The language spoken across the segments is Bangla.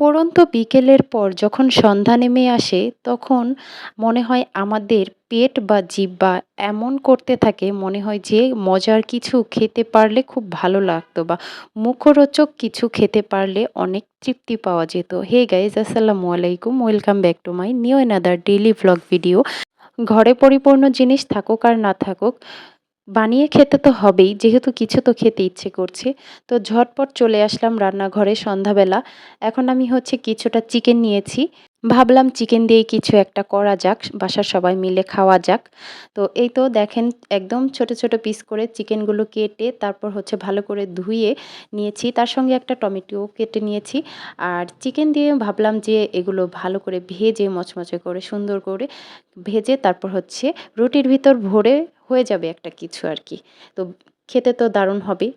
পড়ন্ত বিকেলের পর যখন সন্ধ্যা নেমে আসে, তখন মনে হয় আমাদের পেট বা জিহ্বা এমন করতে থাকে, মনে হয় যে মজার কিছু খেতে পারলে খুব ভালো লাগতো বা মুখরোচক কিছু খেতে পারলে অনেক তৃপ্তি পাওয়া যেত। হে গাইজ, আসসালামু আলাইকুম, welcome back to my new another daily vlog video. ঘরে পরিপূর্ণ জিনিস থাকুক আর না থাকুক বানিয়ে খেতে তো হবেই, যেহেতু কিছু তো খেতে ইচ্ছে করছে। তো ঝটপট চলে আসলাম রান্নাঘরে সন্ধ্যাবেলা। এখন আমি হচ্ছে কিছুটা চিকেন নিয়েছি। ভাবলাম চিকেন দিয়ে কিছু একটা করা যাক, বাসার সবাই মিলে খাওয়া যাক। তো এই তো দেখেন, একদম ছোট ছোট পিস করে চিকেনগুলো কেটে তারপর হচ্ছে ভালো করে ধুয়ে নিয়েছি। তার সঙ্গে একটা টমেটো কেটে নিয়েছি। আর চিকেন দিয়ে ভাবলাম যে এগুলো ভালো করে ভেজে, মচমচে করে, সুন্দর করে ভেজে তারপর হচ্ছে রুটির ভিতর ভরে হয়ে যাবে একটা কিছু আর কি। তো খেতে তো দারুণ হবে।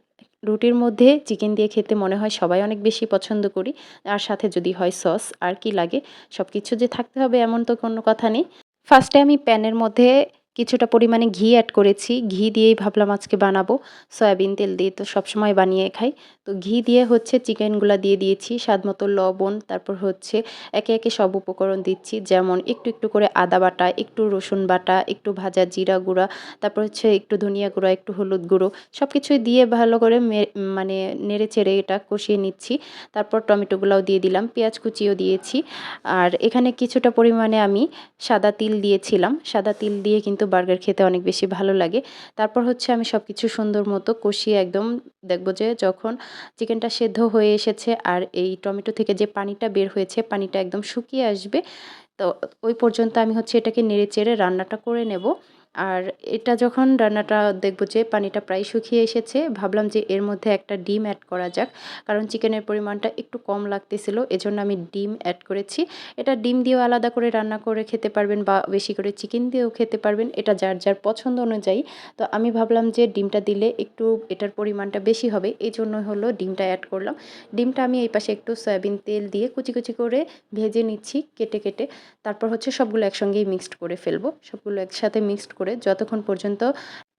রুটির মধ্যে চিকেন দিয়ে খেতে মনে হয় সবাই অনেক বেশি পছন্দ করি। আর সাথে যদি হয় সস আর কি লাগে সব কিছু যে থাকতে হবে এমন তো কোনো কথা নেই। ফার্স্টে আমি প্যানের মধ্যে কিছুটা পরিমাণে ঘি অ্যাড করেছি। ঘি দিয়েই ভাবলাম আজকে বানাবো। সয়াবিন তেল দিয়ে তো সবসময় বানিয়ে খাই। তো ঘি দিয়ে হচ্ছে চিকেনগুলো দিয়ে দিয়েছি, স্বাদ মতো লবণ, তারপর হচ্ছে একে একে সব উপকরণ দিচ্ছি, যেমন একটু একটু করে আদা বাটা, একটু রসুন বাটা, একটু ভাজা জিরা গুঁড়া, তারপর হচ্ছে একটু ধনিয়া গুঁড়া, একটু হলুদ গুঁড়ো সব কিছুই দিয়ে ভালো করে মানে নেড়ে চেড়ে এটা কষিয়ে নিচ্ছি, তারপর টমেটোগুলোও দিয়ে দিলাম, পেঁয়াজ কুচিও দিয়েছি, আর এখানে কিছুটা পরিমাণে আমি সাদা তিল দিয়েছিলাম, সাদা তিল দিয়ে কিন্তু বার্গার খেতে অনেক বেশি ভালো লাগে, তারপর হচ্ছে আমি সব কিছু সুন্দর মতো কষিয়ে একদম দেখব যে যখন চিকেনটা সেদ্ধ হয়ে এসেছে আর এই টমেটো থেকে যে পানিটা বের হয়েছে, পানিটা একদম শুকিয়ে আসবে, তো ওই পর্যন্ত আমি হচ্ছে এটাকে নেড়ে চেড়ে রান্নাটা করে নেব। আর এটা যখন রান্নাটা দেখব যে পানিটা প্রায় শুকিয়ে এসেছে, ভাবলাম যে এর মধ্যে একটা ডিম অ্যাড করা যাক। কারণ চিকেনের পরিমাণটা একটু কম লাগতেছিল, এজন্য আমি ডিম অ্যাড করেছি। এটা ডিম দিয়েও আলাদা করে রান্না করে খেতে পারবেন বা বেশি করে চিকেন দিয়েও খেতে পারবেন, এটা যার যার পছন্দ অনুযায়ী। তো আমি ভাবলাম যে ডিমটা দিলে একটু এটার পরিমাণটা বেশি হবে এই জন্য হলো ডিমটা অ্যাড করলাম। ডিমটা আমি এই পাশে একটু সয়াবিন তেল দিয়ে কুচি কুচি করে ভেজে নিচ্ছি কেটে কেটে। তারপর হচ্ছে সবগুলো একসঙ্গেই মিক্সড করে ফেলব। সবগুলো একসাথে মিক্সড যতক্ষণ পর্যন্ত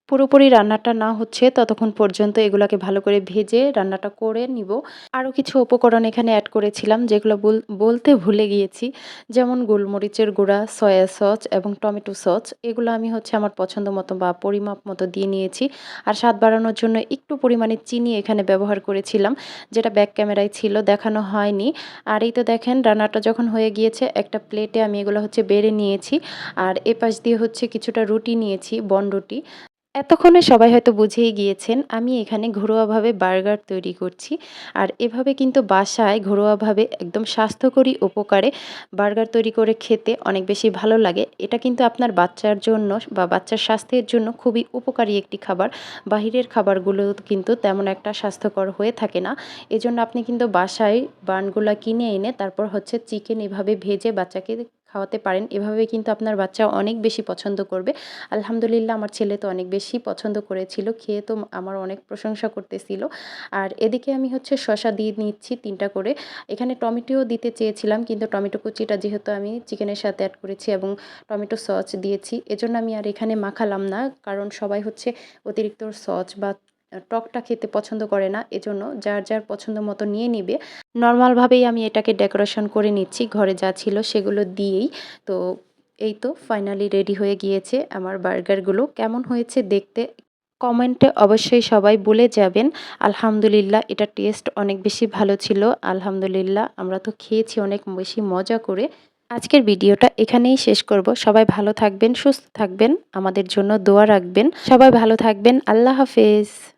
পুরোপুরি রান্নাটা না হচ্ছে, ততক্ষণ পর্যন্ত এগুলোকে ভালো করে ভেজে রান্নাটা করে নিব। আরও কিছু উপকরণ এখানে অ্যাড করেছিলাম, যেগুলো বলতে ভুলে গিয়েছি। যেমন গোলমরিচের গুঁড়া সয়া সস এবং টমেটো সস এগুলো আমি হচ্ছে আমার পছন্দ মতো বা পরিমাপ মতো দিয়ে নিয়েছি। আর স্বাদ বাড়ানোর জন্য একটু পরিমাণে চিনি এখানে ব্যবহার করেছিলাম, যেটা ব্যাক ক্যামেরায় ছিল, দেখানো হয়নি। আর এই তো দেখেন, রান্নাটা যখন হয়ে গিয়েছে, একটা প্লেটে আমি এগুলো হচ্ছে বেড়ে নিয়েছি। আর এপাশ দিয়ে হচ্ছে কিছুটা রুটি নিয়েছি, বন রুটি। এতক্ষণে সবাই হয়তো বুঝেই গিয়েছেন, আমি এখানে ঘরোয়াভাবে বার্গার তৈরি করছি। আর এভাবে কিন্তু বাসায় ঘরোয়াভাবে একদম স্বাস্থ্যকরী উপকারে বার্গার তৈরি করে খেতে অনেক বেশি ভালো লাগে। এটা কিন্তু আপনার বাচ্চার জন্য বা বাচ্চার স্বাস্থ্যের জন্য খুবই উপকারী একটি খাবার। বাহিরের খাবারগুলো কিন্তু তেমন একটা স্বাস্থ্যকর হয়ে থাকে না। এজন্য আপনি কিন্তু বাসায় বানগুলা কিনে এনে তারপর হচ্ছে চিকেন এভাবে ভেজে বাচ্চাকে খাওয়াতে পারেন। এভাবে কিন্তু আপনার বাচ্চা অনেক বেশি পছন্দ করবে। আলহামদুলিল্লাহ, আমার ছেলে তো অনেক বেশি পছন্দ করেছিল, খেয়ে তো আমার অনেক প্রশংসা করতেছিল। আর এদিকে আমি হচ্ছে শশা দিয়ে নিচ্ছি তিনটা করে। এখানে টমেটোও দিতে চেয়েছিলাম, কিন্তু টমেটো কুচিটা যেহেতু আমি চিকেনের সাথে অ্যাড করেছি এবং টমেটো সস দিয়েছি, এজন্য আমি আর এখানে মাখালাম না। কারণ সবাই হচ্ছে অতিরিক্ত সস বা টকটা খেতে পছন্দ করে না, এজন্য যার যার পছন্দ মতো নিয়ে নিবে। নর্মালভাবেই আমি এটাকে ডেকোরেশন করে নিচ্ছি, ঘরে যা ছিল সেগুলো দিয়েই। তো এই তো ফাইনালি রেডি হয়ে গিয়েছে আমার বার্গারগুলো। কেমন হয়েছে দেখতে কমেন্টে অবশ্যই সবাই বলে যাবেন। আলহামদুলিল্লাহ, এটা টেস্ট অনেক বেশি ভালো ছিল। আলহামদুলিল্লাহ, আমরা তো খেয়েছি অনেক বেশি মজা করে। আজকের ভিডিওটা এখানেই শেষ করব। সবাই ভালো থাকবেন, সুস্থ থাকবেন। আমাদের জন্য দোয়া রাখবেন। সবাই ভালো থাকবেন। আল্লাহ হাফেজ।